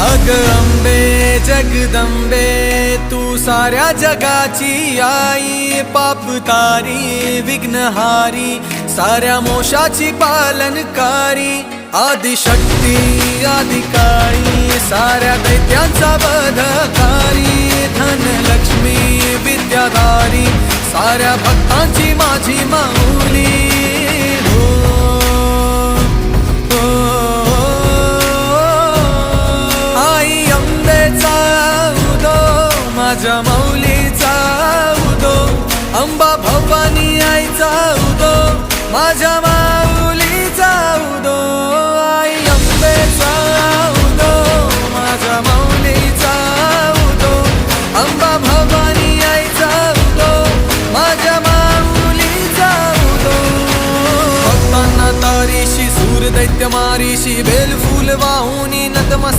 अग अंबे जगदंबे तू साऱ्या जगाची आई पाप तारी विघ्नहारी साऱ्या मोशाची पालनकारी आदिशक्ती आदिकाळी साऱ्या दैत्यांचा बधकारी धनलक्ष्मी विद्याधारी साऱ्या भक्तांची माझ्या मौलीचा उदो अंबा भवानी आईचा उदो माझ्या माऊलीचा उदो आई अंबेचा उदो माझ्या मौलीचा उदो अंबा भवानी आईचा उदो माझ्या माऊलीचा उदो. भक्तांना तारीशी सूर दैत्य मारीशी बेल फुल वाहून नतमस्त